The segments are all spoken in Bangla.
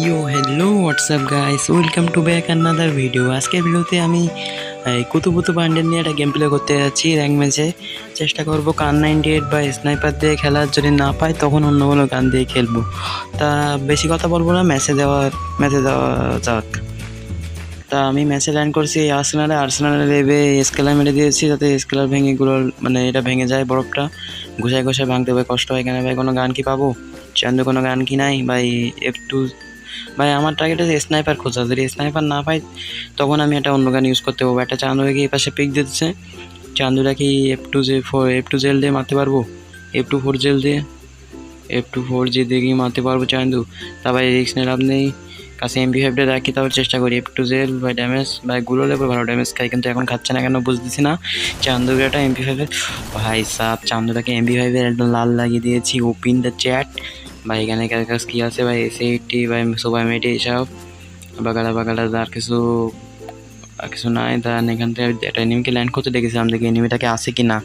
Yo hello what's up guys welcome to back another video আজকের ভিডিওতে আমি কুতুবুতু বান্ডেল নিয়ে একটা গেম প্লে করতে যাচ্ছি র্যাঙ্ক ম্যাচে চেষ্টা করব কান নাইনটি এইট বা স্নাইপার দিয়ে খেলার। যদি না পাই, তখন অন্য কোনো গান দিয়ে খেলব। তা বেশি কথা বলব না ম্যাচে দেওয়ার ম্যাচে দেওয়া যাক। তা আমি ম্যাচে ল্যান্ড করছি আর্সেনালে আর্সেনালে লেবে স্কেলার মেরে দিয়েছি যাতে স্কেলার ভেঙে গুলো মানে এটা ভেঙে যায় বরফটা। ঘুষায় ঘুষায় ভাঙতে হবে, কষ্ট হয় এখানে ভাই? কোনো গান কি পাবো? চান্দু কোনো গান কি নাই? ভাই একটু ভাই, আমার টার্গেট আছে স্নাইপার খোঁজা। যদি স্নাইপার না পাই, তখন আমি একটা অন্য গান ইউজ করতে পারব। একটা চান্দু গিয়ে পাশে পিক দিচ্ছে? চান্দুটা কি F two J four F two gel দিয়ে মারতে পারব? এফ টু ফোর জেল দিয়ে এফ টু ফোর জে দিয়ে গিয়ে মারতে পারব চান্দু। তা ভাই রিক্স নিয়ে লাভ নেই। কাছে এমপি ফাইভটা রাখি তাহলে চেষ্টা করি এফ টু জেল বা ড্যামেজ বা গুলো লেবে ভালো ড্যামেজ খাই, কিন্তু এখন খাচ্ছে না কেন বুঝতেছি না। চান্দুরাটা এমপি ফাইভের ভাই সাপ চান্দুটাকে এমপি ফাইভের একদম লাল লাগিয়ে দিয়েছি ওপিন দ্য চ্যাট ভাই, এখানে কার কাছ কি আছে? ভাই এস এইটটি ভাই সবাই মেটে এসব। বাগালা বাগালা, আর কিছু আর কিছু নাই তার এখান থেকে একটা এনিমিকে ল্যান্ড করতে দেখেছিলাম, দেখি এনিমিটাকে আসে কি না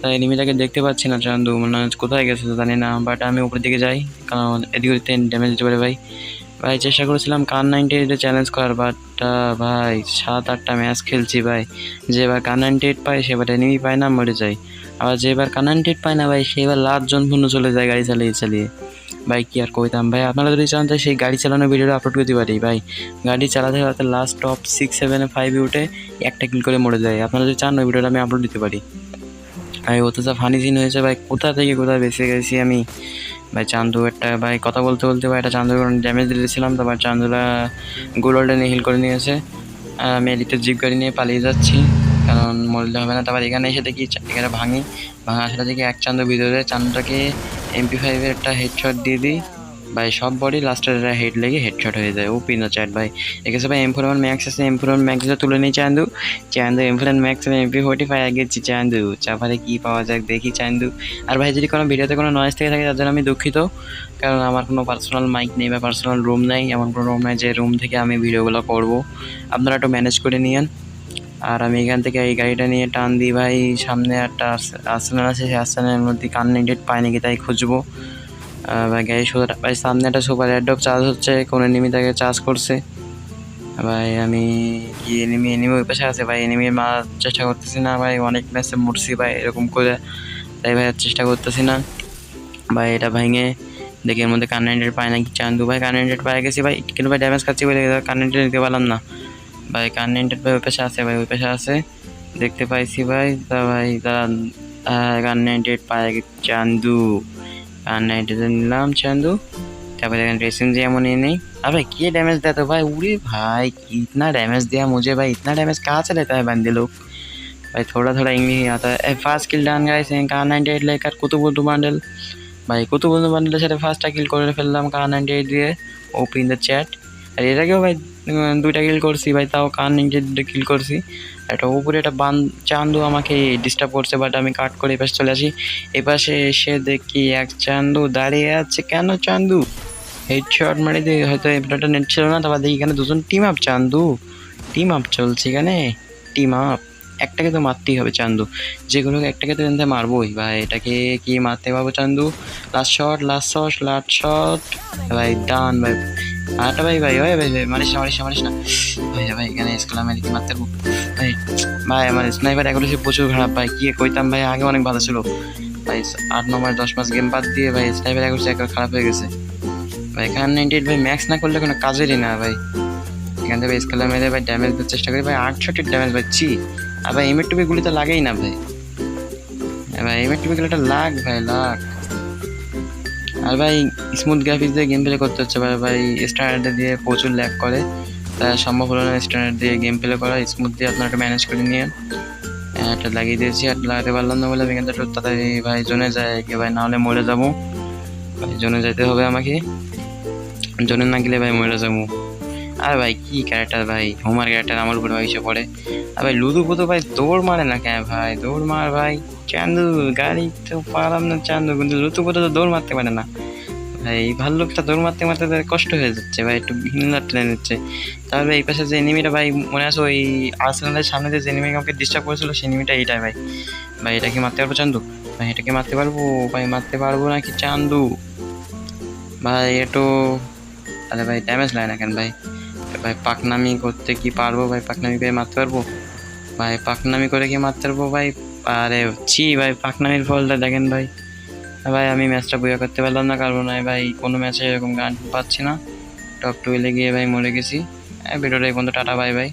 তাই এনিমিটাকে দেখতে পাচ্ছি না, চান্দু মানে কোথায় গেছে, জানি না বাট আমি উপরের দিকে যাই, কারণ এদিকে ড্যামেজ দিতে পারে, ভাই। ভাই, চেষ্টা করেছিলাম কান নাইনটি এইটে চ্যালেঞ্জ করার বাট ভাই, সাত, আটটা ম্যাচ খেলছি ভাই। যেবার কান নাইনটি এইট পাই সেবার এনিমি পায় না, মরে যায়। আবার যেবার কান নাইনটি এইট পায় না ভাই সেবার লাভ জনপূর্ণ চলে যায় গাড়ি চালিয়ে চালিয়ে। ভাই, কি আর কইতাম? ভাই, আপনারা যদি চান তাই সেই গাড়ি চালানোর ভিডিওটা আপলোড করতে পারি, ভাই। গাড়ি চালাতে চালাতে লাস্ট টপ সিক্স সেভেনে ফাইভে উঠে একটা কিল করে মরে যায়। আপনারা যদি চান ওই ভিডিওটা আমি আপলোড দিতে পারি। ভাই ওতে যা ফানি সিন হয়েছে, ভাই, কোথা থেকে কোথায় বেঁচে গেছি আমি? ভাই চান্দু একটা, ভাই কথা বলতে বলতে ভাই একটা চান্দু ড্যামেজ দিয়েছিলাম, তো ভাই চান্দুরা গোলডেনে হিল করে নিয়েছে। আর আমি এদিকে জিপ গাড়ি নিয়ে পালিয়ে যাচ্ছি, কারণ মরলে হবে না। তারপর এখানে এসে দেখি এখানে ভাঙি ভাঙা সেটা দেখি এক চান্দু ভিতরে চান্দুটাকে এমপি ফাইভের একটা হেডশট দিয়ে দিই। ভাই, সব বডি লাস্টের হেড লেগে হেডশট হয়ে যায়। ও পিনো চ্যাট ভাই। একে ভাই এম ফোর ওয়ান ম্যাক্স আছে এম ফোর ওয়ান ম্যাক্স তুলে নিই চান্দু। চান্দু M four one max MP forty five আগেছি চান্দু। চাপারে কী পাওয়া যাক, দেখি চান্দু। আর ভাই, যদি কোনো ভিডিওতে কোনো নয়েজ থেকে থাকে, তার জন্য আমি দুঃখিত। কারণ আমার কোনো পার্সোনাল মাইক নেই বা পার্সোনাল রুম নেই। এমন কোনো রুম নেই যে রুম থেকে আমি ভিডিওগুলো করব। আপনারা একটু ম্যানেজ করে নিয়েন। আর আমি এখান থেকে এই গাড়িটা নিয়ে টান দিই, ভাই। সামনে একটা আর্সেনাল আছে, সেই আর্সেনালের মধ্যে কানেক্টেড পাই কি তাই খুঁজবো। ভাই ভাই, সামনে একটা সুপার অ্যাডপ চার্জ হচ্ছে, কোন এনিমি তাকে চার্জ করছে। ভাই, আমি কি এনিমি এনিমি ওই পাশে আছে, ভাই এনিমি মারার চেষ্টা করতেছি না, ভাই, অনেক ম্যাচে মরছি, ভাই, এরকম করে। তাই ভাই চেষ্টা করতেছি না। ভাই, এটা ভেঙে দেখি এর মধ্যে কানেক্টেড পায় নাকি চান্দু ভাই কানেক্টেড পায়ে গেছি, ভাই, কিন্তু ভাই ড্যামেজ খাচ্ছি বলে কানেক্টেড নিতে পারলাম না। ভাই কানেক্টেড ভাই, ওই পাশে আছে, ভাই, ওই পাশে আছে। দেখতে পাইছি, ভাই, তা ভাই তা কানেক্টেড পায়ে গেছে চান্দু কানেক্টেড নিলাম চান্দু তারপরে एखाने ड्रेसिंग जेमन ये नहीं अबे ये डैमेज दिया तो भाई उरे भाई इतना डैमेज दिया मुझे भाई इतना डैमेज कहाँ से लेता है बंदे लोग भाई थोड़ा थोड़ा इंग्लिश ही आता है फास्ट किल ডান গাইছে কা নাইনটি এইট লেখার কুতুবুতু বান্ডেল ভাই কুতুবুতু বান্ডেলের সাথে ফার্স্টটা কিল করে ফেললাম কা নাইনটি এইট দিয়ে ওপেন দ্য চ্যাট আর এর আগেও ভাই উম, দুইটা কিল করছি ভাই, তাও কান নাইনটি এইট কিল করছি। একটা উপরে একটা বান, চান্দু আমাকে ডিস্টার্ব করছে বাট আমি কাট করে এপাশে চলে আসি। এপাশে এসে দেখি এক চান্দু দাঁড়িয়ে আছে। কেন চান্দু? হেডশট মারি দিয়ে হয়তো এবারটা নেট ছিল না, তারপর দেখি এখানে দুজন টিম আপ চান্দু। টিম আপ চলছে এখানে। টিম আপ একটাকে তো মারতেই হবে চান্দু। যেগুলো একটাকে তো এনতে মারবোই ভাই। এটাকে কি মারতে পারব চান্দু? Last shot last shot last shot ভাই ডান ভাই। আরেকটা ভাই ভাই ভাই ভাই ভাই, মারিস না, মারিস মারিস না। ভাই ভাই, এখানে স্কুল আমি কি মারতে ভাই ভাই, আমার স্নাইপার অ্যাকুরেসি প্রচুর খারাপ, ভাই, কি কইতাম, ভাই, আগে অনেক ভালো ছিল। ভাই, আট নম্বর দশ মাস গেম বাদ দিয়ে, ভাই স্নাইপার অ্যাকুরেসি একবার খারাপ হয়ে গেছে। ভাই, এখানে নাইনটি ভাই ম্যাক্স না করলে কোনো কাজেরই না, ভাই। এখান থেকে স্কেলার মেরে ভাই ড্যামেজ দেওয়ার চেষ্টা করি, ভাই, আটষট্টি ড্যামেজ পাচ্ছি আর ভাই এমের টুপি গুলি তো লাগেই না, ভাই। ভাই এমের টুপি গুলিটা লাগ, ভাই, লাগ। আর ভাই স্মুথ গ্রাফিক্স দিয়ে গেম প্লে করতে হচ্ছে ভাই। ভাই স্ট্যান্ডার্ড দিয়ে প্রচুর ল্যাক করে। তাই সম্ভব হলো না স্ট্যান্ডার্ড দিয়ে গেম প্লে করা। স্মুথ দিয়ে আপনারা একটা ম্যানেজ করে নিয়ে একটা লাগিয়ে দিয়েছি। আর লাগাতে পারলাম না বলে আমি কিন্তু একটু তাড়াতাড়ি ভাই জোনে যায় কি ভাই নাহলে মরে যাব। ভাই জোনে যেতে হবে আমাকে। জোনে না গেলে ভাই মরে যাব। আর ভাই, কি ক্যারেক্টার ভাই? হোমার ক্যারেক্টার আমার উপরে ভাই পড়ে। আর ভাই, লুদু পুদু ভাই দৌড় মারে না কেন ভাই? দৌড় মার ভাই। চান্দু, গাড়ি তো পারাম না চান্দু, কিন্তু লুতু পুদু তো দৌড় মারতে পারে না। ভাই ভাল্লুকটা দৌড় মারতে মারতে কষ্ট হয়ে যাচ্ছে ভাই, একটু হিন্দার টেনে নিচ্ছে। তাহলে এই পাশে যে এনিমিটা ভাই, মনে আছে ওই আর্সেনালের সামনে যে এনিমি আমাকে ডিস্টার্ব করেছিল, সেই এনিমিটা এইটাই ভাই। ভাই, এটা কি মারতে পারব চান্দু? ভাই এটাকে মারতে পারব? ভাই, মারতে পারব নাকি চান্দু? ভাই, একটু, আরে ভাই ড্যামেজ লাগে না কেন ভাই? ভাই, পাকনামি করতে কি পারব ভাই? পাকনামি করে মারতে পারব? ভাই, পাকনামি করে কি মারতে পারব ভাই? আরে, ছি ভাই, পাকনামির ফলটা দেখেন ভাই। ভাই, আমি ম্যাচটা বইয়া করতে পারলাম না, কারণ ভাই কোনো ম্যাচে এরকম গান পাচ্ছি না। টপ টুয়েলে গিয়ে ভাই মরে গেছি। ভিডিওটা এই পর্যন্ত টাটা ভাই ভাই